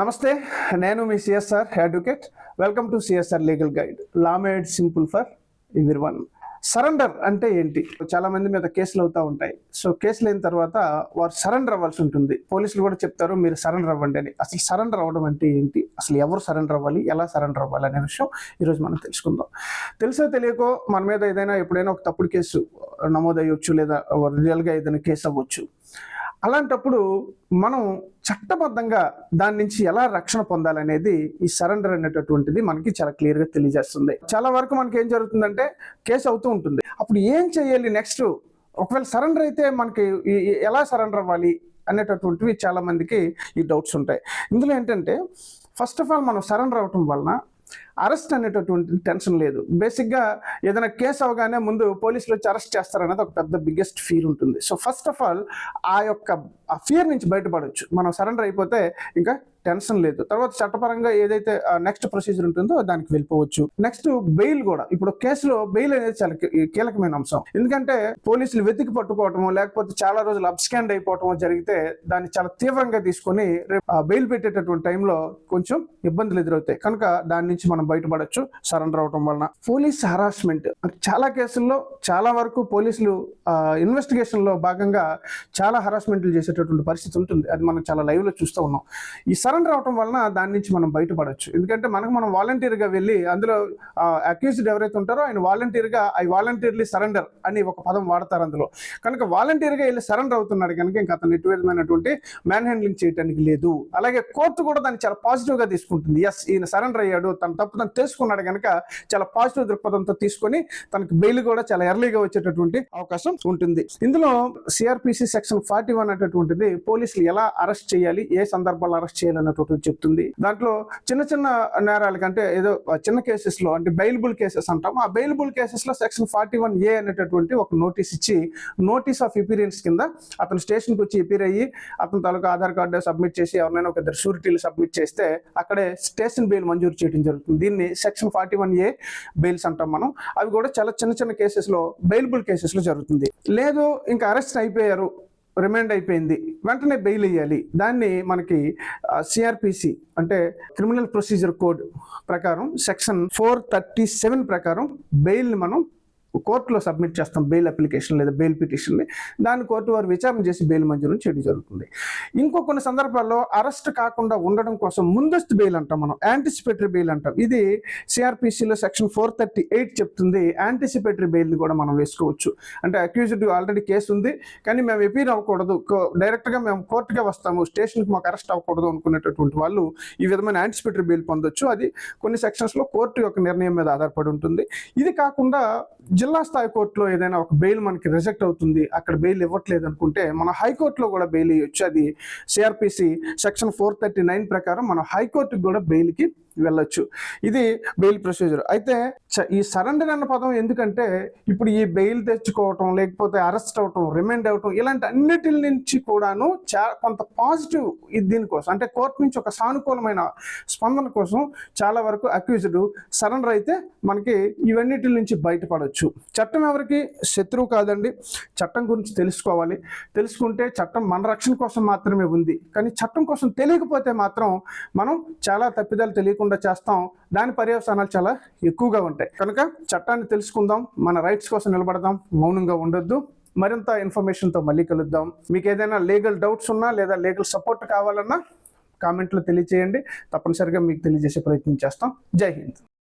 నమస్తే నేను మీ CSR advocate welcome to CSR legal guide law made simple for every one surrender అంటే ఏంటి? చాలా మంది మీద కేసులు అవుతూ ఉంటాయి. సో కేసులు అయిన తర్వాత వారు సరెండర్ అవ్వాల్సి ఉంటుంది. పోలీసులు కూడా చెప్తారు మీరు సరెండర్ అవ్వండి అని. అసలు సరెండర్ అవ్వడం అంటే ఏంటి? అసలు ఎవరు సరెండర్ అవ్వాలి? ఎలా సరెండర్ అవ్వాలి అనే విషయం ఈరోజు మనం తెలుసుకుందాం. తెలుసో తెలియకో మన మీద ఏదైనా ఎప్పుడైనా ఒక తప్పుడు కేసు నమోదయ్యొచ్చు లేదా రియల్గా ఏదైనా కేసు అవ్వచ్చు. అలాంటప్పుడు మనం చట్టబద్ధంగా దాని నుంచి ఎలా రక్షణ పొందాలనేది ఈ సరెండర్ అనేటటువంటిది మనకి చాలా క్లియర్గా తెలియజేస్తుంది. చాలా వరకు మనకి ఏం జరుగుతుందంటే కేసు అవుతూ ఉంటుంది. అప్పుడు ఏం చేయాలి నెక్స్ట్? ఒకవేళ సరెండర్ అయితే మనకి ఎలా సరెండర్ అవ్వాలి అనేటటువంటివి చాలా మందికి ఈ డౌట్స్ ఉంటాయి. ఇందులో ఏంటంటే ఫస్ట్ ఆఫ్ ఆల్ మనం సరెండర్ అవ్వటం వలన అరెస్ట్ అనేటటువంటి టెన్షన్ లేదు. బేసిక్గా ఏదైనా కేసు అవగానే ముందు పోలీసులు వచ్చి అరెస్ట్ చేస్తారనేది ఒక పెద్ద బిగ్గెస్ట్ ఫీర్ ఉంటుంది. సో ఫస్ట్ ఆఫ్ ఆల్ ఆ యొక్క ఆ ఫియర్ నుంచి బయటపడవచ్చు మనం సరెండర్ అయిపోతే ఇంకా టెన్షన్ లేదు. తర్వాత చట్టపరంగా ఏదైతే నెక్స్ట్ ప్రొసీజర్ ఉంటుందో దానికి వెళ్ళిపోవచ్చు. నెక్స్ట్ బెయిల్ కూడా. ఇప్పుడు కేసులో బెయిల్ అనేది చాలా కీలకమైన అంశం. ఎందుకంటే పోలీసులు వెతికి పట్టుకోవటము లేకపోతే చాలా రోజులు అబ్స్కాండ్ అయిపోవటం జరిగితే దాన్ని చాలా తీవ్రంగా తీసుకొని బెయిల్ పెట్టేటటువంటి టైంలో కొంచెం ఇబ్బందులు ఎదురవుతాయి. కనుక దాని నుంచి మనం బయటపడచ్చు సరెండర్ అవటం వలన. పోలీస్ హరాస్మెంట్ చాలా కేసుల్లో చాలా వరకు పోలీసులు ఇన్వెస్టిగేషన్లో భాగంగా చాలా హరాస్మెంట్లు చేసేటటువంటి పరిస్థితి ఉంటుంది. అది మనం చాలా లైవ్లో చూస్తూ ఉన్నాం. ఈ సరెండర్ అవటం వలన దాని నుంచి మనం బయటపడవచ్చు ఎందుకంటే మనకు మనం వాలంటీర్గా వెళ్ళి అందులో అక్యూజ్డ్ ఎవరైతే ఉంటారో ఆయన వాలంటీర్గా ఐ వాలంటీర్లీ సరెండర్ అని ఒక పదం వాడతారు అందులో. కనుక వాలంటీర్గా వెళ్ళి సరెండర్ అవుతున్నాడు కనుక ఇంకా అతను ఎటు విధమైనటువంటి మ్యాన్ హ్యాండ్లింగ్ చేయడానికి లేదు. అలాగే కోర్టు కూడా దాన్ని చాలా పాజిటివ్గా తీసుకుంటుంది. ఎస్ ఈయన సరెండర్ అయ్యాడు తన తప్పు తను తెలుసుకున్నాడు కనుక చాలా పాజిటివ్ దృక్పథంతో తీసుకొని తనకి బెయిల్ కూడా చాలా ఎర్లీగా వచ్చేటటువంటి అవకాశం ఉంటుంది. ఇందులో సిఆర్పిసి సెక్షన్ ఫార్టీ వన్ అనేటటువంటిది పోలీసులు ఎలా అరెస్ట్ చేయాలి ఏ సందర్భాల్లో అరెస్ట్ చేయాలి అనేటటువంటి చెప్తుంది. దాంట్లో చిన్న చిన్న నేరాలకి కంటే ఏదో చిన్న కేసెస్లో అంటే బెయిలబుల్ కేసెస్ అంటాం ఆ బెయిలబుల్ కేసెస్లో సెక్షన్ ఫార్టీ వన్ ఏ అనేటటువంటి ఒక నోటీస్ ఇచ్చి నోటీస్ ఆఫ్ ఎపీరియన్స్ కింద అతను స్టేషన్కి వచ్చి ఎపీర్ అయ్యి అతని తాలూకా ఆధార్ కార్డు సబ్మిట్ చేసి ఎవరినైనా ఒక ఇద్దరు షూరిటీలు సబ్మిట్ చేస్తే అక్కడే స్టేషన్ బెయిల్ మంజూరు చేయడం జరుగుతుంది. దీన్ని section forty one A bails అంటాం మనం. అవి కూడా చాలా చిన్న చిన్న కేసెస్లో బెయిలబుల్ కేసెస్లో జరుగుతుంది. లేదు ఇంకా అరెస్ట్ అయిపోయారు. రిమైండ్ అయిపోయింది. వెంటనే బెయిల్ వేయాలి దాన్ని మనకి సిఆర్పిసి అంటే క్రిమినల్ ప్రొసీజర్ కోడ్ ప్రకారం సెక్షన్ ఫోర్ థర్టీ సెవెన్ ప్రకారం బెయిల్ని మనం కోర్టులో సబ్మిట్ చేస్తాం బెయిల్ అప్లికేషన్ లేదా బెయిల్ పిటిషన్ని. దాన్ని కోర్టు వారు విచారణ చేసి బెయిల్ మంజూరు చేయడం జరుగుతుంది. ఇంకో కొన్ని సందర్భాల్లో అరెస్ట్ కాకుండా ఉండడం కోసం ముందస్తు బెయిల్ అంటాం మనం. యాంటిసిపేటరీ బెయిల్ అంటాం. ఇది సిఆర్పిసిలో సెక్షన్ ఫోర్ థర్టీ ఎయిట్ చెప్తుంది. యాంటిసిపేటరీ బెయిల్ని కూడా మనం వేసుకోవచ్చు. అంటే అక్యూజ్డ్ ఆల్రెడీ కేసు ఉంది. కానీ మేము ఎపీర్ అవ్వకూడదు. డైరెక్ట్గా మేము కోర్టుగా వస్తాము. స్టేషన్కి మాకు అరెస్ట్ అవ్వకూడదు అనుకునేటటువంటి వాళ్ళు ఈ విధమైన యాంటిసిపేటరీ బెయిల్ పొందొచ్చు. అది కొన్ని సెక్షన్స్లో కోర్టు యొక్క నిర్ణయం మీద ఆధారపడి ఉంటుంది. ఇది కాకుండా జిల్లా స్థాయి కోర్టులో ఏదైనా ఒక బెయిల్ మనకి రిజెక్ట్ అవుతుంది అక్కడ బెయిల్ ఇవ్వట్లేదు అనుకుంటే మన హైకోర్టులో కూడా బెయిల్ ఇవ్వచ్చు. అది CRPC section four thirty nine ప్రకారం మనం హైకోర్టుకి కూడా బెయిల్కి వెళ్ళొచ్చు. ఇది బెయిల్ ప్రొసీజర్. అయితే ఈ సరెండర్ అన్న పదం ఎందుకంటే ఇప్పుడు ఈ బెయిల్ తెచ్చుకోవటం లేకపోతే అరెస్ట్ అవటం రిమైండ్ అవటం ఇలాంటి అన్నిటి నుంచి కూడాను చా కొంత పాజిటివ్ దీనికోసం. అంటే కోర్టు నుంచి ఒక సానుకూలమైన స్పందన కోసం చాలా వరకు అక్యూజ్డ్ సరెండర్ అయితే మనకి ఇవన్నిటి నుంచి బయటపడవచ్చు చట్టం ఎవరికి? శత్రువు కాదండి. చట్టం గురించి తెలుసుకోవాలి. తెలుసుకుంటే చట్టం మన రక్షణ కోసం మాత్రమే ఉంది. కానీ చట్టం కోసం తెలియకపోతే మాత్రం మనం చాలా తప్పిదాలు తెలియకుండా చేస్తాం. దాని పర్యవసానాలు చాలా ఎక్కువగా ఉంటాయి. కనుక చట్టాన్ని తెలుసుకుందాం మన రైట్స్ కోసం నిలబడదాం మౌనంగా ఉండొద్దు. మరింత ఇన్ఫర్మేషన్తో మళ్ళీ కలుద్దాం. మీకు ఏదైనా లీగల్ డౌట్స్ ఉన్నా లేదా లీగల్ సపోర్ట్ కావాలన్నా కామెంట్లో తెలియచేయండి. తప్పనిసరిగా మీకు తెలియజేసే ప్రయత్నం చేస్తాం. జై హింద్.